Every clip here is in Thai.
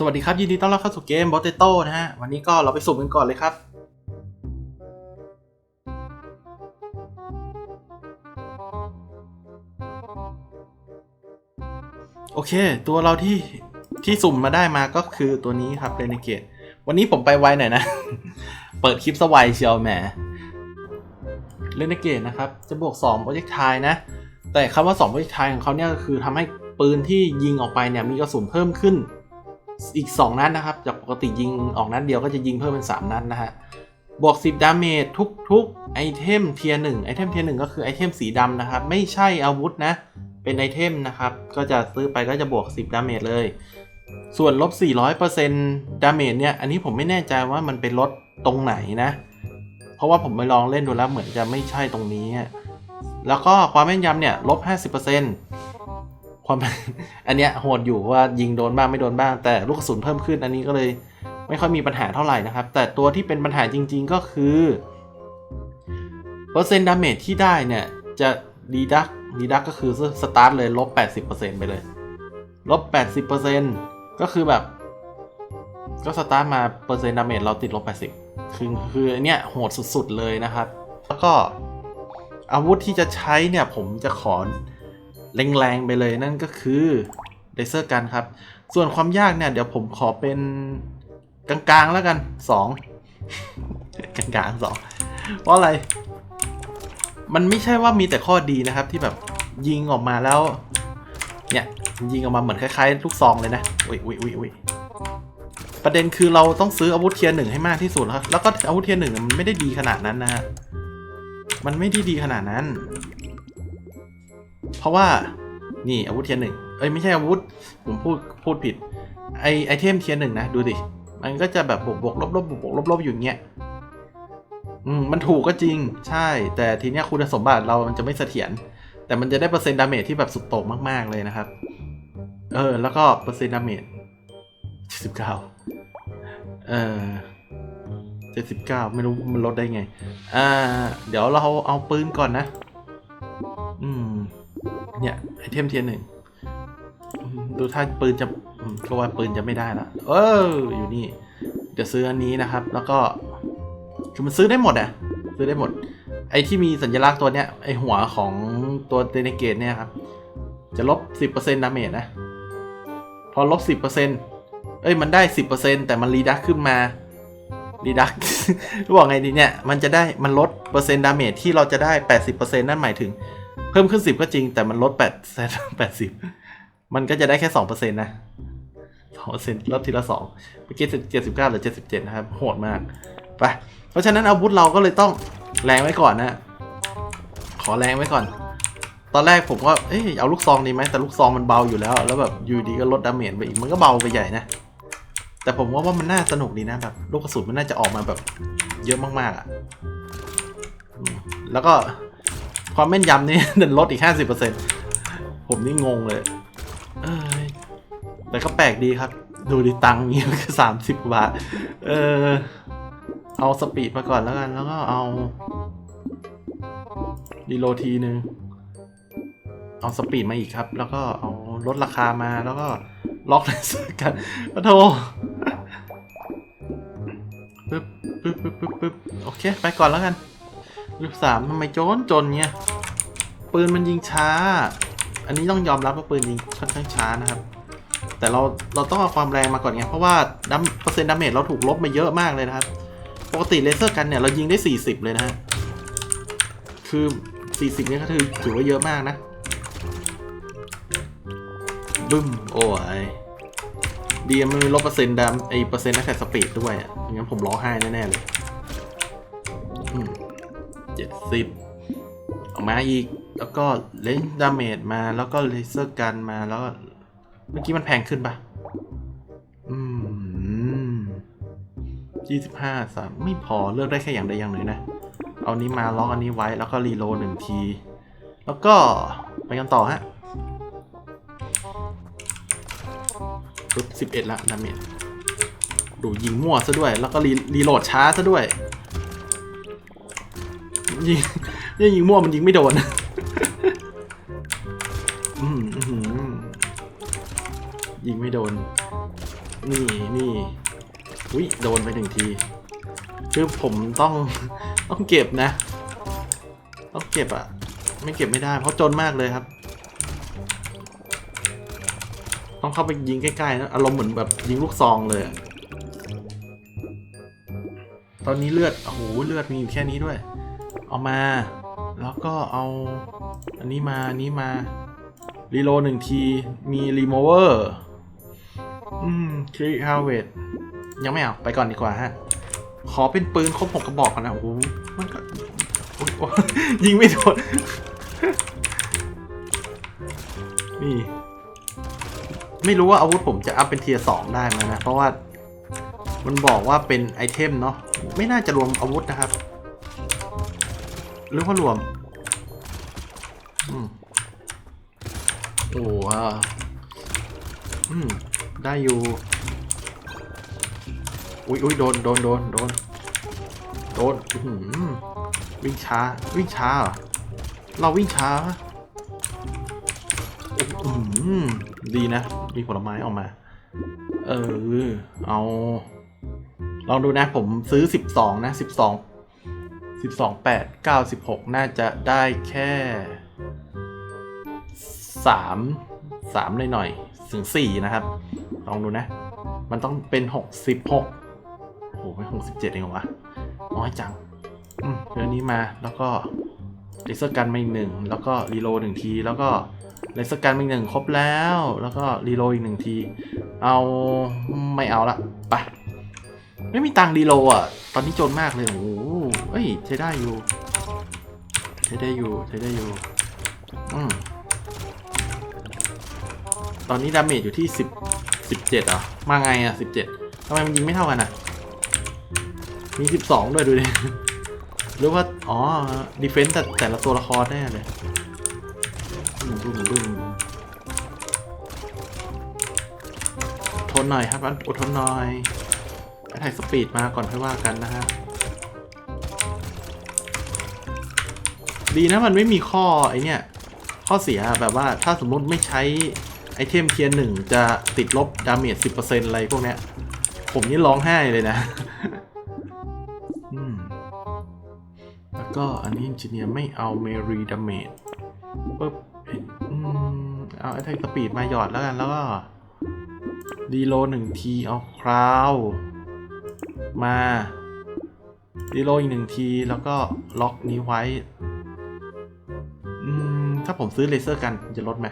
สวัสดีครับ ยินดีต้อนรับเข้าสู่เกม b o t e t o นะฮะ วันนี้ก็เราไปสุ่มกันก่อนเลยครับ โอเค ตัวเราที่ที่สุ่มมาได้มาก็คือตัวนี้ครับเรนเกตวันนี้ผมไปไวหน่อยนะ เปิดคลิปสวายเชียวแหมเรนเกตนะครับ จะบวก2 projectile นะ แต่คำว่า2 projectile ของเขาเนี่ยคือทำให้ปืนที่ยิงออกไปเนี่ยมีกระสุนเพิ่มขึ้น อีก 2 นัดนะครับ จากปกติยิงออกนัดเดียวก็จะยิงเพิ่มเป็น 3 นัดนะฮะ บวก 10 ดาเมจทุกทุกไอเทมเทียร์หนึ่งไอเทมเทียร์หนึ่งก็คือไอเทมสีดำนะครับ ไม่ใช่อาวุธนะ เป็นไอเทมนะครับ ก็จะซื้อไปก็จะบวก 10 ดาเมจเลย ส่วนลบ 400%ดาเมจเนี่ย อันนี้ผมไม่แน่ใจว่ามันเป็นลดตรงไหนนะ เพราะว่าผมไปลองเล่นดูแล้วเหมือนจะไม่ใช่ตรงนี้ แล้วก็ความแม่นยำเนี่ยลบ 50% ความอันเนี้ยโหดอยู่ว่ายิงโดนบ้างไม่โดนบ้าง แต่ลูกกระสุนเพิ่มขึ้นอันนี้ก็เลยไม่ค่อยมีปัญหาเท่าไหร่นะครับ แต่ตัวที่เป็นปัญหาจริง ๆก็คือเปอร์เซ็นต์ดาเมจที่ได้เนี่ย จะดีดักดีดักก็คือสตาร์ทเลยลบ 80%ไปเลยลบ 80%ก็คือแบบ ก็สตาร์ทมาเปอร์เซ็นต์ดาเมจเราติดลบ 80 คือคืออันเนี้ยโหดสุดๆเลยนะครับ แล้วก็อาวุธที่จะใช้เนี่ยผมจะขอ แรงๆไปเลยนั่นก็คือเลเซอร์กันครับ ส่วนความยากเนี่ย เดี๋ยวผมขอเป็นกลางๆแล้วกัน 2 กลางๆสองเพราะอะไร มันไม่ใช่ว่ามีแต่ข้อดีนะครับที่แบบยิงออกมาแล้ว เนี่ยยิงออกมาเหมือนคล้ายๆ ลูกซองเลยนะอุ้ยอุ้ยอุ้ยอุ้ยประเด็นคือเราต้องซื้ออาวุธเทียร์หนึ่งให้มากที่สุดครับแล้วก็อาวุธเทียร์หนึ่งมันไม่ได้ดีขนาดนั้นนะฮะมันไม่ได้ดีขนาดนั้น เพราะว่านี่อาวุธเทียร์หนึ่งเอ้ยไม่ใช่อาวุธ ผมพูดพูดผิด ไอไอเทมเทียร์หนึ่งนะ ดูดิ มันก็จะแบบบวกบวกลบลบบวกบวกลบลบอยู่เงี้ยอืมมันถูกก็จริงใช่ แต่ทีเนี้ยคุณสมบัติเรามันจะไม่เสถียรแต่มันจะได้เปอร์เซ็นต์ดาเมจที่แบบสุดโต่งมาก ๆ เลยนะครับ เออ แล้วก็เปอร์เซ็นต์ดาเมจ79เออ79ไม่รู้มันลดได้ไง อ่า เดี๋ยวเราเอาปืนก่อนนะ อืม เนี่ยไอเทมเทียนหนึ่งดูถ้าปืนจะอืมก็ว่าปืนจะไม่ได้ละเอออยู่นี่เดี๋ยวซื้ออันนี้นะครับ แล้วก็คือมันซื้อได้หมดอะซื้อได้หมด ไอที่มีสัญลักษณ์ตัวเนี้ยไอหัวของตัวเดนเกตเนี่ยครับ จะลบ 10%ดาเมจนะ พอลบ 10%เอ้ยมันได้ 10%แต่มันรีดักขึ้นมารีดักบอกไงดีเนี่ย มันจะได้มันลดเปอร์เซ็นต์ดาเมจที่เราจะได้ 80%นั่นหมายถึง พิ่มขึ้น10ก็จริง แต่มันลด8 80มันก็จะได้แค่2%นต์นะ2%ลดทีละ2เมื่อกี้79หรือ77นะครับ โหดมากไปเพราะฉะนั้นอาวุธเราก็เลยต้องแรงไว้ก่อนนะ ขอแรงไว้ก่อน ตอนแรกผมก็เอ้ยเอาลูกซองดีไหมแต่ลูกซองมันเบาอยู่แล้ว แล้วแบบยูดีก็ลดดาเมจไปอีกมันก็เบาไปใหญ่นะแต่ผมว่าว่ามันน่าสนุกดีนะแบบลูกกระสุนมันน่าจะออกมาแบบเยอะมากๆอะอืมแล้วก็ ความแม่นยำนี่เดินลดอีก 50%ผมนี่งงเลยเอยแต่ก็แปลกดีครับ ดูดิตังค์มีแค่สามสิบบาท เออ เอาสปีดมาก่อนแล้วกัน แล้วก็เอาดีโลทีนึงเอาสปีดมาอีกครับ แล้วก็เอาลดราคามาแล้วก็ล็อกเลเซอร์กันปะโทปึ๊บปึ๊บปึ๊บปึ๊บปึ๊บโอเค ไปก่อนแล้วกัน รูปสามทำไมโจนจนเงี้ยปืนมันยิงช้า อันนี้ต้องยอมรับว่าปืนยิงค่อนข้างช้านะครับ แต่เราเราต้องเอาความแรงมาก่อนไงเพราะว่าดัมเปอร์เซ็นต์ดาเมจเราถูกลบมาเยอะมากเลยนะครับ ปกติเลเซอร์กันเนี่ยเรายิงได้ 40 เลยนะฮะคือ 40เนี่ยก็ถือถือว่าเยอะมากนะบึ้มโอ้ยดีมันมีลบเปอร์เซ็นต์ดามไอเปอร์เซ็นต์นักแข่งสปีดด้วยอะงั้นผมร้องไห้แน่ๆเลย เจ็ดสิบออกมาอีก แล้วก็เลนดาเมจมาแล้วก็เลเซอร์กันมาแล้วเมื่อกี้มันแพงขึ้นปะอืมยี่สิบห้าสามไม่พอเลือกได้แค่อย่างใดอย่างหนึ่งนะ เอานี้มาล็อกอันนี้ไว้แล้วก็รีโหลดหนึ่งที แล้วก็ไปกันต่อฮะปุ๊บสิบเอ็ดละดาเมจดูยิงมั่วซะด้วย แล้วก็รีรีโหลดช้าซะด้วย ยิงยังยิงมั่วมันยิงไม่โดนอืมอื้อหือยิงไม่โดน นี่นี่อุ้ยโดนไปหนึ่งที คือผมต้องต้องเก็บนะ ต้องเก็บอะไม่เก็บไม่ได้ เพราะจนมากเลยครับ ต้องเข้าไปยิงใกล้ๆนะอารมณ์เหมือนแบบยิงลูกซองเลยตอนนี้เลือด โอ้โห เลือดมีอยู่แค่นี้ด้วย เอามา แล้วก็เอาอันนี้มา อันนี้มารีโหลหนึ่งที มีรีโมเวอร์ อืมคลิฮาเวดยังไม่เอา ไปก่อนดีกว่าฮะ ขอเป็นปืนครบหกกระบอกก่อนนะ โอ้โหมันก็ยิงไม่โดน นี่ ไม่รู้ว่าอาวุธผมจะอัพเป็นเทียร์สองได้ไหมนะ เพราะว่า มันบอกว่าเป็นไอเทมเนาะ ไม่น่าจะรวมอาวุธนะครับ หรือว่ารวมอืมโอ้ว้าอืมได้อยู่อุ้ยอุ้ยโดนโดนโดนโดนโดนอื้อหือวิ่งช้าวิ่งช้าเราวิ่งช้าอื้อหือดีนะ มีผลไม้ออกมา เออ เอา ลองดูนะ ผมซื้อสิบสองนะสิ บสองสิบสองแปดเก้าสิบหกน่าจะได้แค่สามสามหน่อยๆถึงสี่นะครับ ลองดูนะ มันต้องเป็นหกสิบหกโอ้โหไม่หกสิบเจ็ดเองเหรอวะน้อยจัง อืมเรื่องนี้มาแล้วก็เลเซอร์กันมาอีกหนึ่งแล้วก็รีโหลดหนึ่งที แล้วก็เลเซอร์กันมาอีกหนึ่งครบแล้ว แล้วก็รีโหลดอีกหนึ่งที เอาไม่เอาละไป ไม่มีตังดีโลอะ ตอนนี้จนมากเลย โอ้โหเอ้ย ใช้ได้อยู่ ใช้ได้อยู่ ใช้ได้อยู่ อืมตอนนี้ดาเมจอยู่ที่สิบสิบเจ็ดเหรอมาไงอะสิบเจ็ดทำไมมันยิงไม่เท่ากันอะ มีสิบสองด้วยดูดิหรือว่า อ๋อดีเฟนต์แต่แต่ละตัวละครแน่เลยดุ้มดุ้มดุ้มทนหน่อยครับอดทนหน่อย ไถ่สปีดมาก่อนค่อยว่ากันนะฮะ ดีนะมันไม่มีข้อไอเนี่ย ข้อเสียแบบว่าถ้าสมมติไม่ใช้ไอเทมเทียร์หนึ่งจะติดลบดาเมจสิบเปอร์เซ็นอะไรพวกเนี้ย ผมนี่ร้องไห้เลยนะ แล้วก็อันนี้จิเนียร์ไม่เอาเมรีดาเมจปุ๊บเห็นอืมเอาไอเทมสปีดมาหยอดแล้วกันแล้วก็ดีโลหนึ่งทีเอาคราว มารีโลอีกหนึ่งทีแล้วก็ล็อกนี้ไว้อืมถ้าผมซื้อเลเซอร์กันจะลดไหม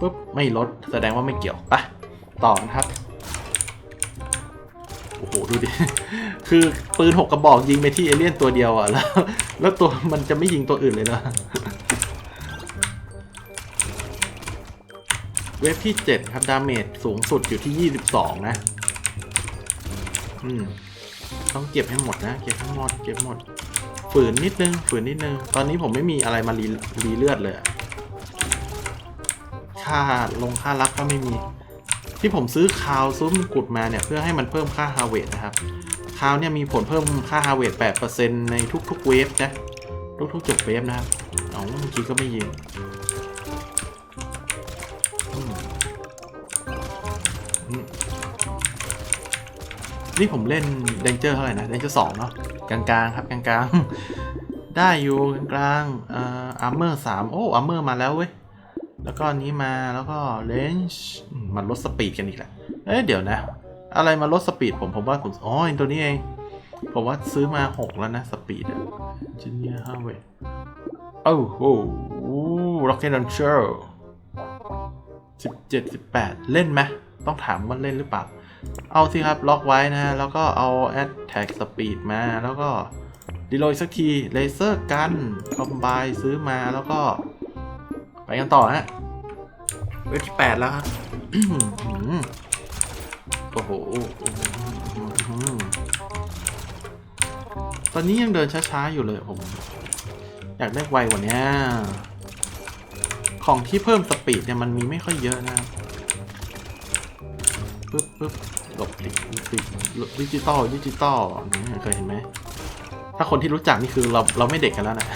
ปุ๊บ ไม่ลด แสดงว่าไม่เกี่ยวไปต่อนะครับ โอ้โห ดูดิ คือปืนหกกระบอกยิงไปที่เอเลี่ยนตัวเดียวอะ แล้ว แล้วตัวมันจะไม่ยิงตัวอื่นเลยนะเวฟที่ 7 ครับ ดาเมจสูงสุดอยู่ที่ 22 นะ อืมต้องเก็บให้หมดนะ เก็บทั้งหมด เก็บหมด ฝืนนิดนึง ฝืนนิดนึง ตอนนี้ผมไม่มีอะไรมารีรีเลือดเลย ค่าลงค่ารักก็ไม่มี ที่ผมซื้อคาวซุ้มกุดมาเนี่ย เพื่อให้มันเพิ่มค่าฮาเวทนะครับ คาวเนี่ยมีผลเพิ่มค่าฮาเวท8%ในทุกๆเวฟนะ ทุกๆจบเวฟนะครับ เอาเมื่อกี้ก็ไม่ยิง นี่ผมเล่น Danger เท่าไหร่นะ Danger สองเนาะกลางๆครับกลางๆ ได้อยู่กลางๆอ่าอ Armor สามโอ้ Armor มาแล้วเว้ย แล้วก็อันนี้มาแล้วก็ Range อืมมันลดสปีดกันอีกแหละเอ๊ะเดี๋ยวนะ อะไรมาลดสปีดผมผมว่าผมอ๋อตัวนี้เอง ผมว่าซื้อมา 6 แล้วนะสปีดอะ Engineer h a r v e โอ้โห Rocket Launcher 17 18เล่นไหมต้องถามว่าเล่นหรือเปล่า เอาสิครับล็อกไว้นะฮะแล้วก็เอา Attack Speed มา แล้วก็ดีโลยสักทีเลเซอร์กันคอมไบซื้อมาแล้วก็ ไปกันต่อฮะเวฟที่8แล้วครับโอ้โห ตอนนี้ยังเดินช้าๆอยู่เลยผม อยากได้ไวกว่านี้ของที่เพิ่มสปีดเนี่ยมันมีไม่ค่อยเยอะนะครับ ปึ๊บปึ๊บหลบติดติดดิจิตอลดิจิตอลเคยเห็นไหม ถ้าคนที่รู้จักนี่คือเราเราไม่เด็กกันแล้วนะ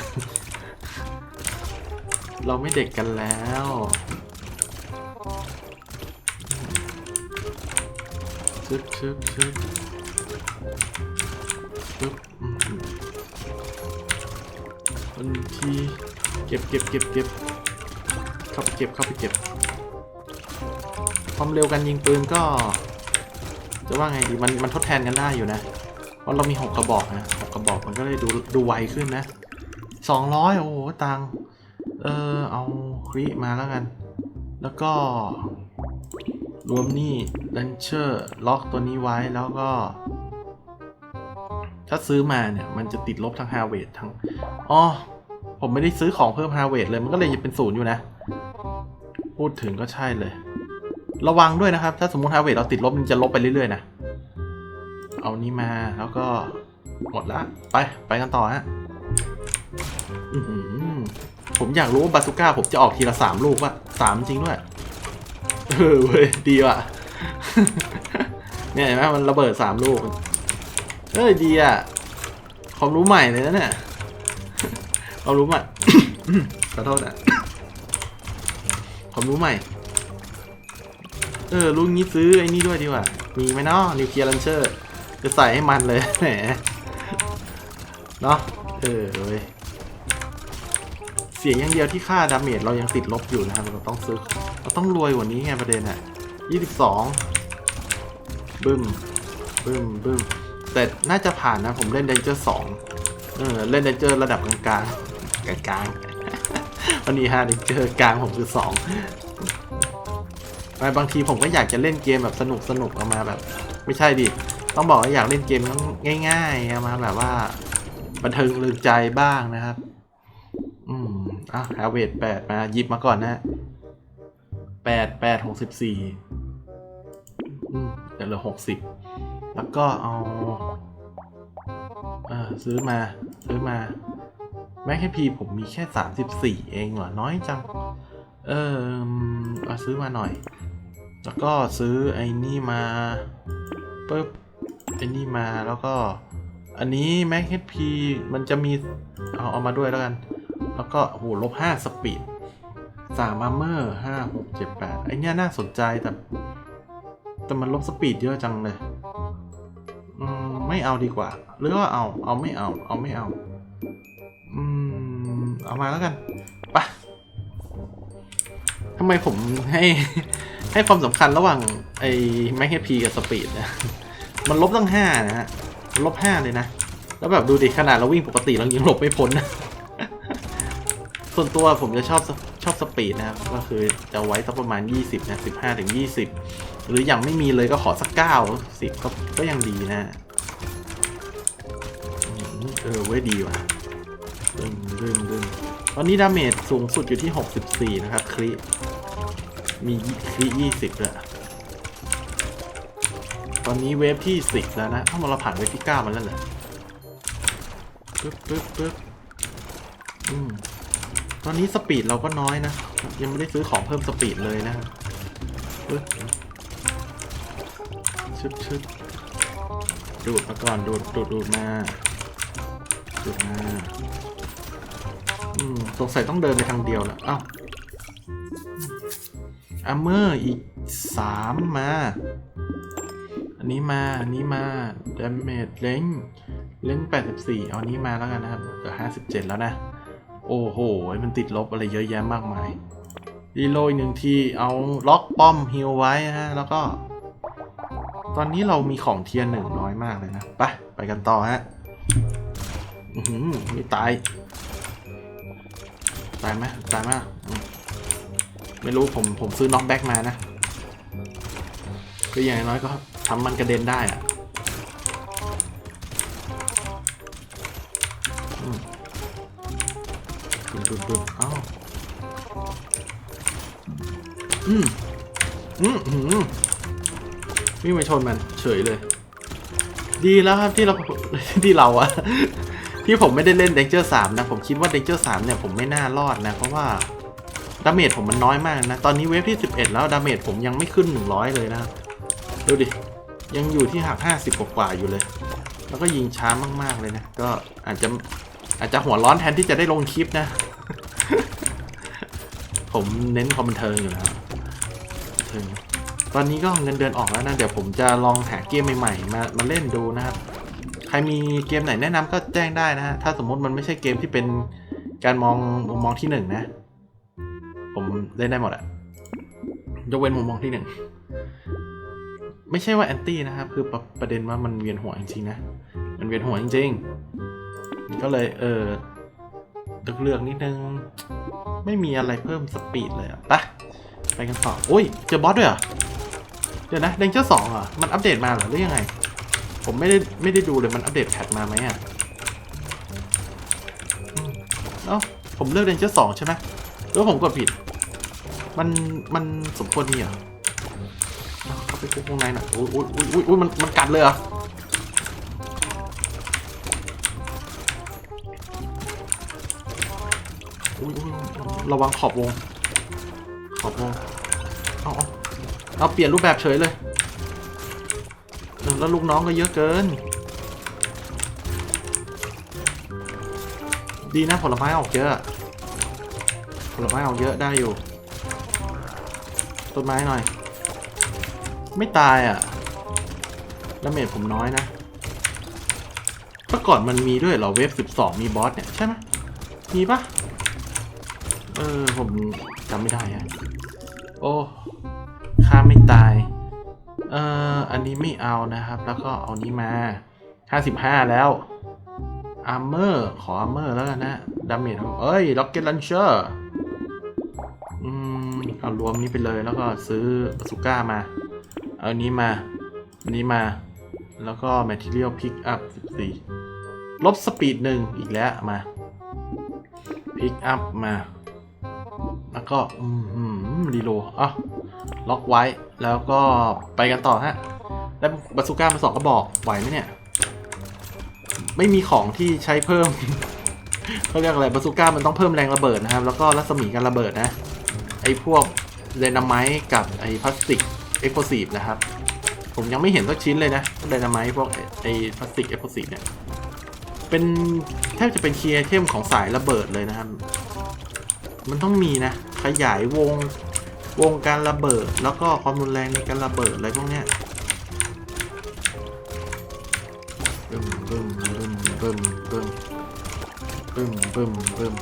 เราไม่เด็กกันแล้วชึบชึบชึบชึบบัญชีเก็บเก็บเก็บเก็บเข้าไปเก็บเข้าไปเก็บ ความเร็วการยิงปืนก็ จะว่าไงดีมันมันทดแทนกันได้อยู่นะ เพราะเรามีหกกระบอกนะหกกระบอกมันก็เลยดูดูไวขึ้นนะสองร้อยโอ้โหตังเออเอาคริมาแล้วกัน แล้วก็ รวมนี่ดันเชอร์ล็อกตัวนี้ไว้แล้วก็ ถ้าซื้อมาเนี่ย มันจะติดลบทั้งฮาเวททั้งอ๋อผมไม่ได้ซื้อของเพิ่มฮาเวทเลย มันก็เลยยังเป็นศูนย์อยู่นะ พูดถึงก็ใช่เลย ระวังด้วยนะครับ ถ้าสมมติฮาเวทเราติดลบมันจะลบไปเรื่อยๆนะ เอานี้มาแล้วก็หมดละ ไปไปกันต่อฮะผมอยากรู้ว่าบาซูก้าผมจะออกทีละสามลูกว่ะสามจริงด้วย เออเว้ยดีว่ะ เนี่ยเห็นไหมมันระเบิดสามลูก เอ้ดีอะความรู้ใหม่เลยนะเนี่ยความรู้ใหม่ขอโทษอะความรู้ใหม่ เออลูกนี้ซื้อไอ้นี่ด้วยดีกว่า มีไหมเนาะนิวเคลียร์ลันเชอร์จะใส่ให้มันเลยแหมเนาะเออเว้ยเสียงอย่างเดียวที่ค่าดาเมจเรายังติดลบอยู่นะครับ เราต้องซื้อ เราต้องรวยกว่านี้ไงประเด็นอะยี่สิบสองบึ้มบึ้มบึ้มแต่น่าจะผ่านนะผมเล่นเดนเจอร์สองเออเล่นเดนเจอร์ระดับกลางกลางกลางวันนี้ฮะเดนเจอร์กลางผมคือสอง ไปบางทีผมก็อยากจะเล่นเกมแบบสนุกสนุกๆเอามาแบบ ไม่ใช่ดิ ต้องบอกว่าอยากเล่นเกมง่ายๆเอามาแบบว่า บันเทิงลืมใจบ้างนะครับ อืมอะฮาเวทแปดมาหยิบมาก่อนนะแปดแปดหกสิบสี่อืมเดี๋ยวเหลือหกสิบแล้วก็เอาอ่าซื้อมา ซื้อมาแม็กพีผมมีแค่สามสิบสี่เองเหรอ น้อยจัง เออเอาซื้อมาหน่อย แล้วก็ซื้อไอ้นี่มาปุ๊บไอ้นี่มาแล้วก็ อันนี้ Mac HP มันจะมีเอาเอามาด้วยแล้วกัน แล้วก็โหลบห้าสปีดสามอาร์เมอร์ห้าหกเจ็ดแปดไอเนี้ยน่าสนใจแต่ แต่มันลบสปีดเยอะจังเลยอืมไม่เอาดีกว่า หรือว่าเอาเอาไม่เอา เอาไม่เอาอืมเอามาแล้วกันไปะทำไมผมให้ ให้ความสำคัญระหว่างไอ้ Mac HP กับสปีดเนี่ยมันลบตั้งห้านะฮะลบห้าเลยนะ แล้วแบบดูดิขนาดเราวิ่งปกติเรายังหลบไม่พ้นนะส่วนตัวผมจะชอบชอบสปีดนะครับ ก็คือจะไว้สักประมาณ 20 นะ 15ถึง20 หรืออย่างไม่มีเลยก็ขอสัก 9 10 ก็ก็ยังดีนะ เออไว้ยดีว่ะดึงดึงดึงตอนนี้ดาเมจสูงสุดอยู่ที่ 64 นะครับคริ มีคริ20ด้วยตอนนี้เวฟที่สิบแล้วนะถ้าเราผ่านเวฟที่เก้ามาแล้วเหรอปึ๊บปึ๊บปึ๊บอืมตอนนี้สปีดเราก็น้อยนะ ยังไม่ได้ซื้อของเพิ่มสปีดเลยนะปึ๊บชึบชึบดูดมาก่อนดูดดูดดูดมาดูดมาอืมสงสัยต้องเดินไปทางเดียวแหละเอ้า อัมเมอร์อีกสามมา อันนี้มา อันนี้มา damage เล้งเล้ง84 เอาอันนี้มาแล้วกันนะครับเหลือ57 แล้วนะ โอ้โห มันติดลบอะไรเยอะแยะมากมายรีโลอีกหนึ่งทีเอาล็อกป้อมฮิลไว้ฮะ แล้วก็ ตอนนี้เรามีของเทียร์หนึ่งน้อยมากเลยนะ ไป ไปกันต่อฮะอือหือไม่ตาย ตายไหมตายไหมอืม ไม่รู้ผมผมซื้อน็อกแบ็กมานะ คืออย่างน้อยก็ทำมันกระเด็นได้อะอืมดุดดุดดุดอ้าอืมอืมอืมวิ่งไปชนมันเฉยเลย ดีแล้วครับที่เราที่เราอะที่ผมไม่ได้เล่นเดนเจอร์สามนะ ผมคิดว่าเดนเจอร์สามเนี่ยผมไม่น่ารอดนะ เพราะว่า ดาเมจผมมันน้อยมากนะ ตอนนี้เวฟที่ 11 แล้วดาเมจผมยังไม่ขึ้น 100 เลยนะดูดิ ยังอยู่ที่หักห้าสิบกว่าอยู่เลย แล้วก็ยิงช้ามากๆเลยนะ ก็อาจจะอาจจะหัวร้อนแทนที่จะได้ลงคลิปนะ ผมเน้นความบันเทิงอยู่แล้วบันเทิงตอนนี้ก็เงินเดือนออกแล้วนะ เดี๋ยวผมจะลองหาเกมใหม่ๆ มามาเล่นดูนะครับ ใครมีเกมไหนแนะนำก็แจ้งได้นะฮะ ถ้าสมมติมันไม่ใช่เกมที่เป็นการมองมุมมองที่หนึ่งนะ ผมเล่นได้หมดอะยกเว้นมุมมองที่หนึ่งไม่ใช่ว่าแอนตี้นะครับ คือประประเด็นว่ามันเวียนหัวจริงๆนะ มันเวียนหัวจริงๆ ก็เลยเออตึกเลือกนิดนึง ไม่มีอะไรเพิ่มสปีดเลยอะไปไปกันต่อโอ้ย เจอบอสด้วยเหรอ เดี๋ยวนะเดนเจอร์สองอะ มันอัปเดตมาเหรอหรือยังไง ผมไม่ได้ไม่ได้ดูเลยมันอัปเดตแพทมาไหมอะเอ้าผมเลือกเดนเจอร์สองใช่ไหม หรือว่าผมกดผิด มัน มันสมควรมีเหรอเข้าไปคุกข้างในหน่อยอุ้ยอุ้ยอุ้ยอุ้ยอุ้ยมัน มันกัดเลยเหรออุ้ยอุ้ยระวังขอบวง ขอบวง เอาเอาเอาเปลี่ยนรูปแบบเฉยเลย แล้วลูกน้องก็เยอะเกิน ดีนะผลไม้ออกเยอะ ลไม้ออกเยอะได้อยู่ ต้นไม้หน่อย ไม่ตายอะแล้วเมจผมน้อยนะเมื่อก่อนมันมีด้วยเหรอเวฟ12 มีบอสเนี่ย ใช่ไหมมีปะเออ ผมจำไม่ได้อะโอ้ค่าไม่ตาย เอออันนี้ไม่เอานะครับ แล้วก็เอานี้มา 55 แล้วอาร์เมอร์ขออาร์เมอร์แล้วกันนะดาเมจเอ้ยล็อกเก็ตลันเชอร์ เอารวมนี้ไปเลยแล้วก็ซื้อบาสุก้ามา เอาอันนี้มา อันนี้มา แล้วก็ Material Pick Up 14 ลบสปีดหนึ่งอีกแล้วมาพิกอัพมา แล้วก็ อืมอืมรีโหลอะล็อกไว้แล้วก็ไปกันต่อฮะแล้วบาซูก้ามาสองก็บอกไหวไหมเนี่ย ไม่มีของที่ใช้เพิ่มเขาเรียกอะไรบาซูก้ามันต้องเพิ่มแรงระเบิดนะครับ แล้วก็รัศมีการระเบิดนะ ไอ้พวกเดนาไมต์กับไอ้พลาสติกเอ็กโพซีฟนะครับ ผมยังไม่เห็นสักชิ้นเลยนะเดนาไมต์พวกไอ้พลาสติกเอ็กโพซีฟเนี่ย เป็นแทบจะเป็นคีย์ไอเทมของสายระเบิดเลยนะครับ มันต้องมีนะ ขยายวงวงการระเบิด แล้วก็ความรุนแรงในการระเบิดอะไรพวกเนี้ยบึ้มบึ้มบึ้มบึ้มบึ้มบึ้มบึ้มบึ้ม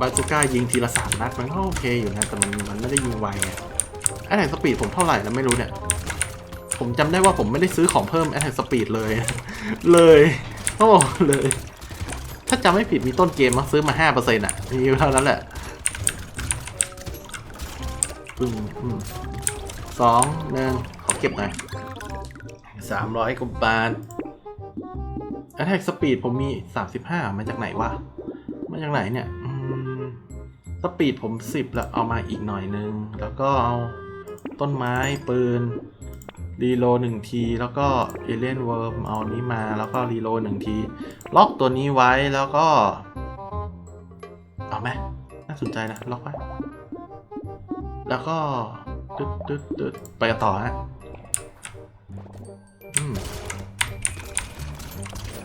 บาซูก้ายิงทีละสามนัดมันก็โอเคอยู่นะแต่มันมันไม่ได้ยิงไวไงแอตแทกสปีดผมเท่าไหร่แล้วไม่รู้เนี่ย ผมจำได้ว่าผมไม่ได้ซื้อของเพิ่มแอตแทกสปีดเลย เลยโอ้เลย ถ้าจำไม่ผิดมีต้นเกมมาซื้อมาห้าเปอร์เซ็นต์อะมีเท่านั้นแหละปึ้มอืมสองหนึ่งขอเก็บหน่อยสามร้อยกว่าบาท Attack Speed ผมมีสามสิบห้ามาจากไหนวะ มาจากไหนเนี่ย สปีดผมสิบแล้วเอามาอีกหน่อยนึง แล้วก็เอาต้นไม้ปืนรีโหลหนึ่งที แล้วก็เอเลนเวิร์มเอานี้มาแล้วก็รีโหลหนึ่งที ล็อกตัวนี้ไว้แล้วก็ เอาไหมน่าสนใจนะ ล็อกไว้ แล้วก็ตึ๊ดตึ๊ดตึ๊ดไปกันต่อฮะ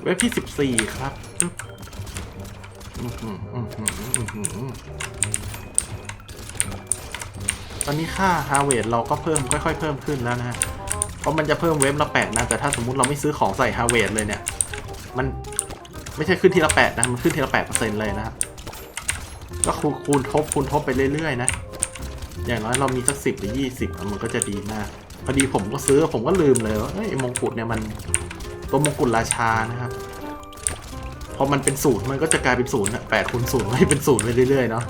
เว็บที่สิบสี่ครับ ตอนนี้ค่าฮาเวดเราก็เพิ่มค่อยๆ เพิ่มขึ้นแล้วนะฮะ เพราะมันจะเพิ่มเว็บละแปดนะ แต่ถ้าสมมติเราไม่ซื้อของใส่ฮาเวดเลยเนี่ย มันไม่ใช่ขึ้นทีละแปดนะ มันขึ้นทีละแปดเปอร์เซ็นต์เลยนะครับก็คูณคูณทบคูณทบไปเรื่อยๆนะ อย่างน้อยเรามีสักสิบหรือยี่สิบมันก็จะดีมาก พอดีผมก็ซื้อผมก็ลืมเลยว่าเอ้มงกุฎเนี่ยมันตัวมงกุฎราชานะครับ อมันเป็นศูนย์มันก็จะกลายเป็นศูนย์อะแปดคูณศูนย์ไม่เป็นศูนย์ไปเรื่อยๆเนาะ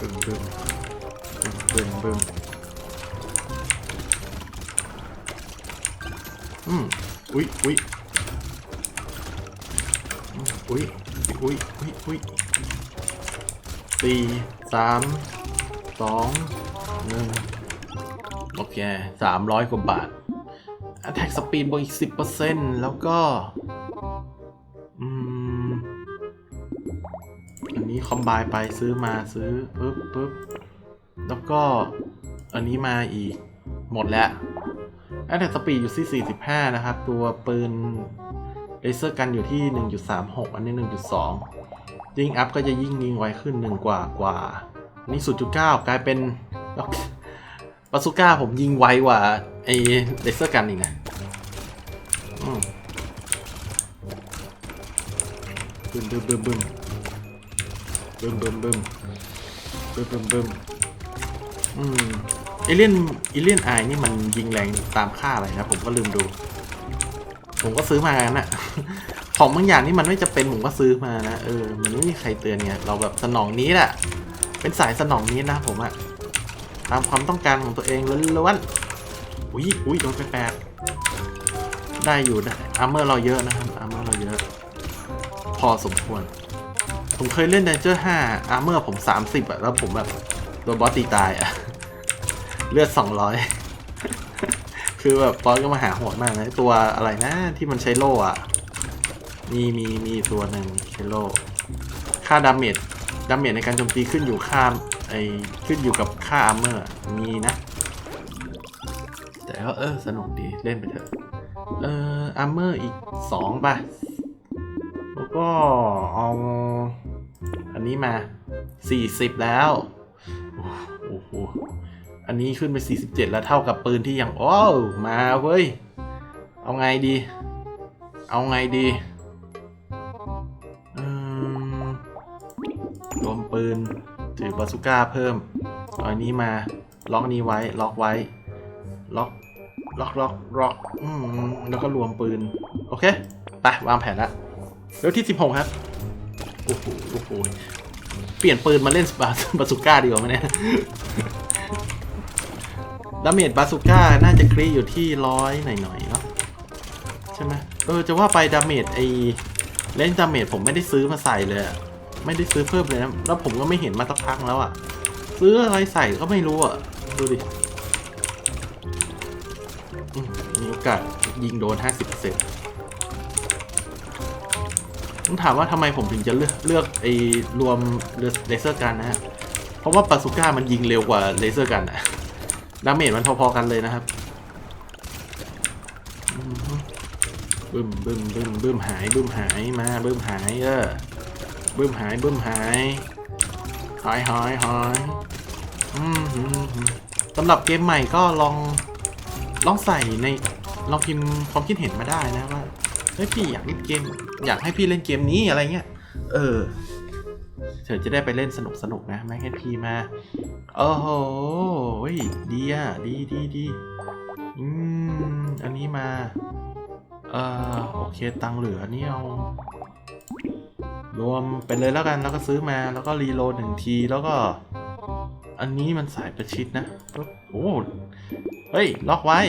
บึ้มบึ้มบึ้มบึ้มอืมอุ้ยอุ้ยอุ้ยอุ้ยอุ้ยอุ้ยสี่สามสองหนึ่งโอเคสามร้อยกว่าบาท Attack Speed บวกอีกสิบเปอร์เซนต์แล้วก็อืมอันนี้คอมไบไปซื้อมาซื้อปึ๊บปึ๊บแล้วก็อันนี้มาอีกหมดแล้ว Attack Speed อยู่ที่ 45 นะครับ ตัวปืนเลเซอร์กันอยู่ที่ 1.36 อันนี้ 1.2 ยิงอัพก็จะยิ่งยิงไวขึ้น 1 กว่ากว่าอันนี้0.9 กลายเป็นแล้วบาซูก้าผมยิงไวกว่า ไอ้เลเซอร์กันอีกนะอืมบึมบึมบึมบึมบึมบึมบึมบึมบึมบึมอืมเอเลียนเอเลียนไอนี่มันยิงแรงตามค่าอะไรนะ ผมก็ลืมดู ผมก็ซื้อมากันน่ะของบางอย่างนี่มันไม่จะเป็นผมก็ซื้อมานะ เออ มันไม่มีใครเตือนไงเราแบบสนองนี้แหละเป็นสายสนองนี้นะผมอะตามความต้องการของตัวเองล้วนๆ อุ้ยอุ้ยโดนไปแปดได้อยู่นะอาร์เมอร์เราเยอะนะครับอาร์เมอร์เราเยอะ พอสมควร ผมเคยเล่น d ดนเจอร์5อาร์เมอร์ผม30อะแล้วผมแบบโดนบอสตีตายอะเลือด200คือแบบบอสก็มาหาโหดมากนะตัวอะไรนะที่มันใช้โล่อะมีมีมีตัวหนึ่งใช้โล่ค่าดาเมจดาเมจในการโจมตีขึ้นอยู่ค่าไอขึ้นอยู่กับค่าอาร์เมอร์มีนะ แต่ก็เออสนุกดีเล่นไปเถอะ เอออาร์เมอร์อีกสองป่ะ แล้วก็เอาอันนี้มา40แล้วโอ้โหอันนี้ขึ้นไป 47 แล้วเท่ากับปืนที่ยังโอ้มาเว้ย เอาไงดี เอาไงดีรวมปืนถือบาซูก้าเพิ่มเอาอันนี้มา ล็อกนี้ไว้ ล็อกไว้ ล็อก ล็อกล็อกล็อกอืมแล้วก็รวมปืน โอเคไปวางแผนละเร็วที่ 16 ครับ โอ้โหโอ้โหเปลี่ยนปืนมาเล่นบาบาซูก้าดีกว่าไหมเนี่ยดาเมจบาซูก้าน่าจะคลีอยู่ที่ร้อยหน่อยๆเนาะใช่ไหมเออจะว่าไปดาเมจไอเล่นดาเมจผมไม่ได้ซื้อมาใส่เลยไม่ได้ซื้อเพิ่มเลยนะแล้วผมก็ไม่เห็นมาสักพักแล้วอะซื้ออะไรใส่ก็ไม่รู้อะดูดิ ยิงโดน 50%ต้องถามว่าทำไมผมถึงจะเลือกเลือกไอ้รวมเลเซอร์กันนะฮะ เพราะว่าปาซูก้ามันยิงเร็วกว่าเลเซอร์กันอะดาเมจมันพอๆกันเลยนะครับอืมบึ้มบึ้มบึ้มบึ้มหายบึ้มหายมาบึ้มหายเออบึ้มหายบึ้มหายหายหายหายสำหรับเกมใหม่ก็ลองลองใส่ใน ลองพิมพ์ความคิดเห็นมาได้นะว่าเฮ้ยพี่อยากเล่นเกม อยากให้พี่เล่นเกมนี้อะไรเงี้ย เออเธอจะได้ไปเล่นสนุกสนุกๆนะไม่ให้พี่มา โอ้โหดีอะดีดีดีอืม อันนี้มา เออโอเค ตังค์เหลือนี่เอา รวมไปเลยแล้วกันแล้วก็ซื้อมาแล้วก็รีโหลดหนึ่งทีแล้วก็ อันนี้มันสายประชิดนะ โอ้เฮ้ย ล็อกไว้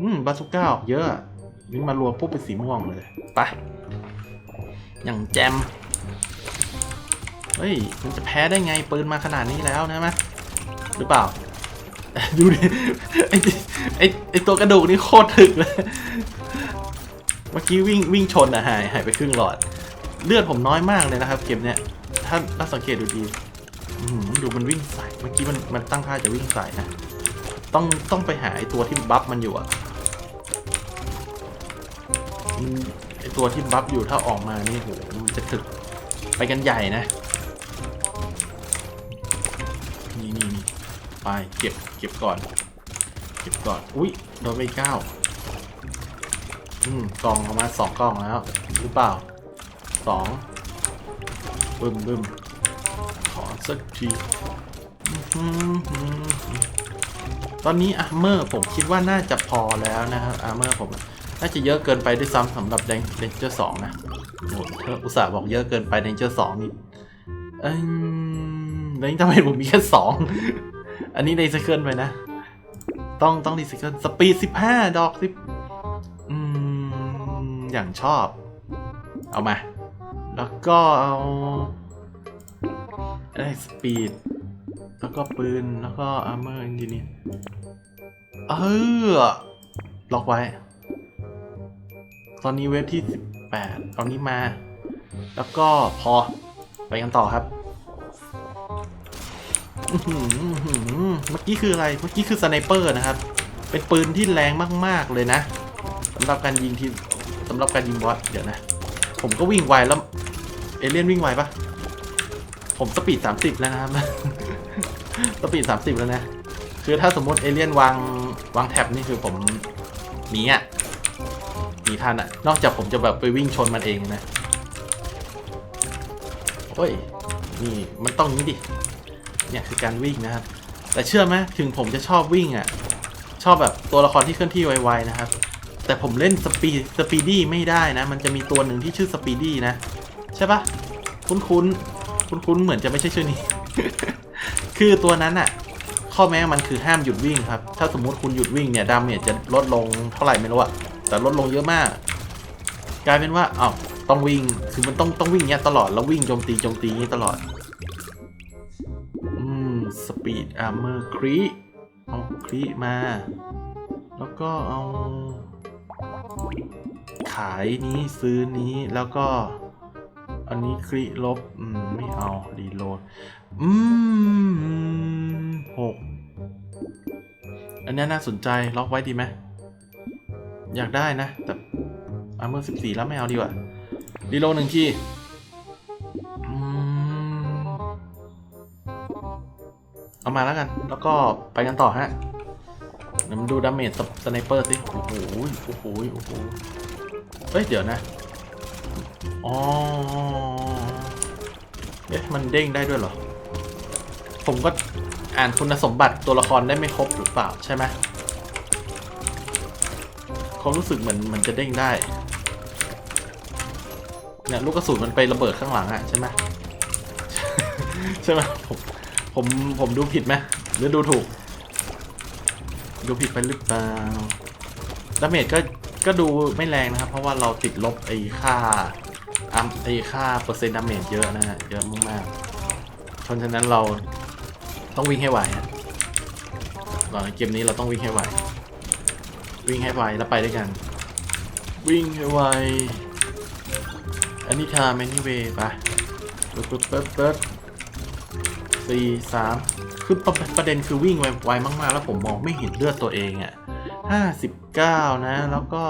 อืมบาสุก้าออกเยอะ นี่มารวมปุ๊บเป็นสีม่วงเลย ไป อย่างแจม เฮ้ย มันจะแพ้ได้ไงปืนมาขนาดนี้แล้วนะมะหรือเปล่า ดูดิ ไอไอไอตัวกระดูกนี่โคตรถึกเลย เมื่อกี้วิ่งวิ่งชนอะหายหายไปครึ่งหลอด เลือดผมน้อยมากเลยนะครับ เกมเนี้ย ถ้าถ้าสังเกตดูดีอื้อหือดูมันวิ่งใส่ เมื่อกี้มันมันตั้งท่าจะวิ่งใส่นะ ต้องต้องไปหาไอตัวที่บัฟมันอยู่อะ มันไอตัวที่บัฟอยู่ถ้าออกมานี่โหมันจะถึกไปกันใหญ่นะ นี่นี่นี่ไปเก็บเก็บก่อน เก็บก่อน อุ้ยโดนไปเก้าอืมกล่องออกมาสองกล่องแล้วหรือเปล่าสองบึมบึมขอสักทีตอนนี้อาร์เมอร์ผมคิดว่าน่าจะพอแล้วนะครับอาร์เมอร์ผม น่าจะเยอะเกินไปด้วยซ้ำสำหรับเดนเจอร์สองนะโหเธออุตส่าห์บอกเยอะเกินไปเดนเจอร์สองนี่เอ้ยแล้วนี่ทำไมผมมีแค่สอง อันนี้รีไซเคิลไปนะ ต้องต้องรีไซเคิลสปีดสิบห้าดอกสิบอืม อย่างชอบ เอามา แล้วก็เอาได้สปีด แล้วก็ปืน แล้วก็อาร์เมอร์อินจิเนียเออ ล็อกไว้ ตอนนี้เว็บที่ 18 เอานี้มา แล้วก็พอ ไปกันต่อครับเมื่อกี้คืออะไร เมื่อกี้คือสไนเปอร์นะครับ เป็นปืนที่แรงมาก ๆ เลยนะสำหรับการยิงที่สำหรับการยิงบอสเดี๋ยวนะ ผมก็วิ่งไวแล้ว เอเลี่ยนวิ่งไวปะผมสปีดสามสิบแล้วนะครับ สปีดสามสิบแล้วนะ คือถ้าสมมติเอเลี่ยนวางวางแท็บนี่คือผมหนีอะ นีทันอะนอกจากผมจะแบบไปวิ่งชนมันเองนะโอ้ยนี่มันต้องนี้ดิเนี่ยคือการวิ่งนะครับ แต่เชื่อไหมถึงผมจะชอบวิ่งอะ ชอบแบบตัวละครที่เคลื่อนที่ไวๆนะครับ แต่ผมเล่นสปีดสปีดี้ไม่ได้นะ มันจะมีตัวหนึ่งที่ชื่อสปีดี้นะ ใช่ปะคุ้นคุ้นคุ้นคุ้นๆเหมือนจะไม่ใช่ชื่อนี้ คือตัวนั้นอะ ข้อแม้มันคือห้ามหยุดวิ่งครับ ถ้าสมมติคุณหยุดวิ่งเนี่ยดาเมจจะลดลงเท่าไหร่ไม่รู้อะ แต่ลดลงเยอะมาก กลายเป็นว่าอ้าวต้องวิ่งคือมันต้องต้องวิ่งเนี้ยตลอดแล้ววิ่งโจมตีโจมตีนี้ตลอด อืมสปีดอาร์เมอร์ครีเอาครีมา แล้วก็เอา ขายนี้ซื้อนี้แล้วก็ อันนี้ครีลบ อืม ไม่เอารีโหลด อืมหกอันนี้น่าสนใจล็อกไว้ดีไหม อยากได้นะ แต่อาร์เมอร์สิบสี่แล้วไม่เอาดีกว่ารีโลหนึ่งที่เอามาแล้วกัน แล้วก็ไปกันต่อฮะเดี๋ยวมาดูดาเมจสไนเปอร์สิ โอ้โห โอ้โห โอ้โห เฮ้ย เดี๋ยวนะ อ๋อ เอ๊ะ มันเด้งได้ด้วยเหรอ ผมก็อ่านคุณสมบัติตัวละครได้ไม่ครบหรือเปล่าใช่ไหม ความรู้สึกเหมือนเหมันจะเด้งได้เนี่ยลูกกระสุนมันไประเบิดข้างหลังอะใช่ไหมใช่ไหมผมผมผมดูผิดไหมหรือดูถูก ดูผิดไปหรือเปล่าดาเมจก็ก็ดูไม่แรงนะครับ เพราะว่าเราติดลบไอ้ค่าอัมไอ้ค่าเปอร์เซ็นต์ดาเมจเยอะนะฮะเยอะมากๆเพราะฉะนั้นเราต้องวิ่งให้ไหวฮะหลังเกมนี้เราต้องวิ่งให้ไหว วิ่งให้ไวแล้วไปด้วยกัน วิ่งให้ไวอันนี้ทาแมนนี่เวไปปึ๊บปึ๊บปึ๊บปึ๊บสี่สามคือประประเด็นคือวิ่งไวไวมากๆ แล้วผมมองไม่เห็นเลือดตัวเองอะ่ะห้าสิบเก้านะ แล้วก็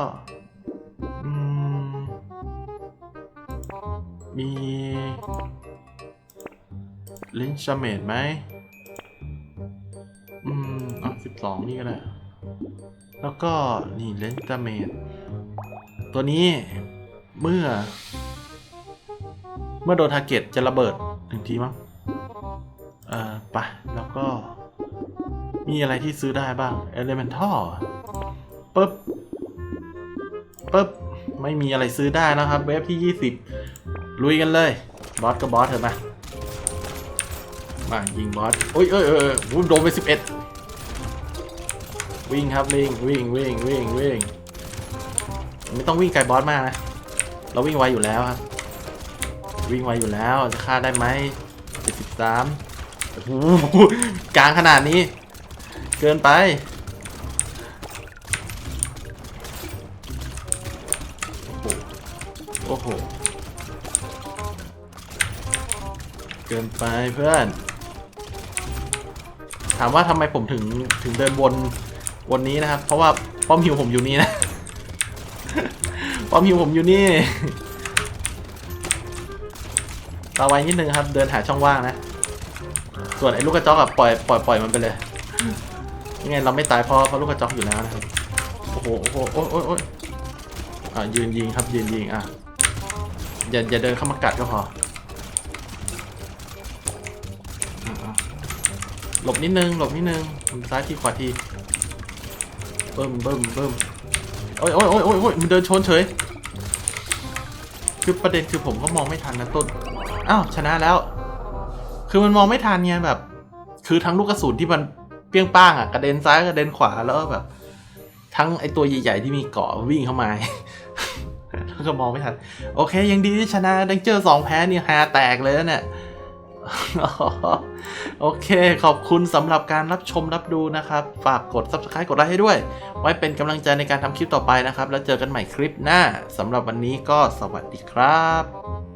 มีลินชาเมดไหม อืมอะสิบสองนี่ก็ได้ แล้วก็นี่เลนส์ดาเมจตัวนี้เมื่อ เมื่อโดนทาร์เก็ตจะระเบิดหนึ่งทีมั้งเอ่อไปแล้วก็ มีอะไรที่ซื้อได้บ้าง Elemental ปึ๊บปึ๊บ ไม่มีอะไรซื้อได้แล้วครับ เวฟที่ 20 ลุยกันเลย บอสก็บอสเถอะมามายิงบอสโอ้ยเอ้ยเออโดนไป 11 วิ่งครับวิ่งวิ่งวิ่งวิ่งวิ่งไม่ต้องวิ่งไกลบอสมากนะเราวิ่งไวอยู่แล้วครับ วิ่งไวอยู่แล้วจะฆ่าได้ไหมเจ็ดสิบสามโอ้โหกลางขนาดนี้ เกินไปโอ้โหโอ้โหเกินไปเพื่อน ถามว่าทำไมผมถึงถึงเดินวน วนนี้นะครับ เพราะว่าป้อมหิวผมอยู่นี่นะ ป้อมหิวผมอยู่นี่ตาไวนิดนึงครับ เดินหาช่องว่างนะ ส่วนไอ้ลูกกระจอกอะปล่อยปล่อยปล่อยมันไปเลยยังไงเราไม่ตายเพราะเพราะลูกกระจอกอยู่แล้วนะครับโอ้โหโอ้โหโอ้ยโอ้ยโอ้ยอะยืนยิงครับยืนยิงอะอย่าอย่าเดินเข้ามากัดก็พอหลบนิดนึงหลบนิดนึงซ้ายทีขวาที บิ่มเบิ่มเบิ่มโอ้ยโอ้ยโอ้ยโอ้ยโอ้ยมันเดินชนเฉย คือประเด็นคือผมก็มองไม่ทันนะต้น อ้าวชนะแล้ว คือมันมองไม่ทันไงแบบ คือทั้งลูกกระสุนที่มันเปรี้ยงป้างอะกระเด็นซ้ายกระเด็นขวาแล้วแบบ ทั้งไอตัวใหญ่ๆที่มีเกาะวิ่งเข้ามาแล้วก็มองไม่ทัน โอเค ยังดีที่ชนะดังเจอสองแพ้นี่ฮาแตกเลยนะเนี่ย โอเค ขอบคุณสำหรับการรับชมรับดูนะครับ ฝากกด subscribe กดไลค์ให้ด้วย ไว้เป็นกำลังใจในการทำคลิปต่อไปนะครับ แล้วเจอกันใหม่คลิปหน้าสำหรับวันนี้ก็สวัสดีครับ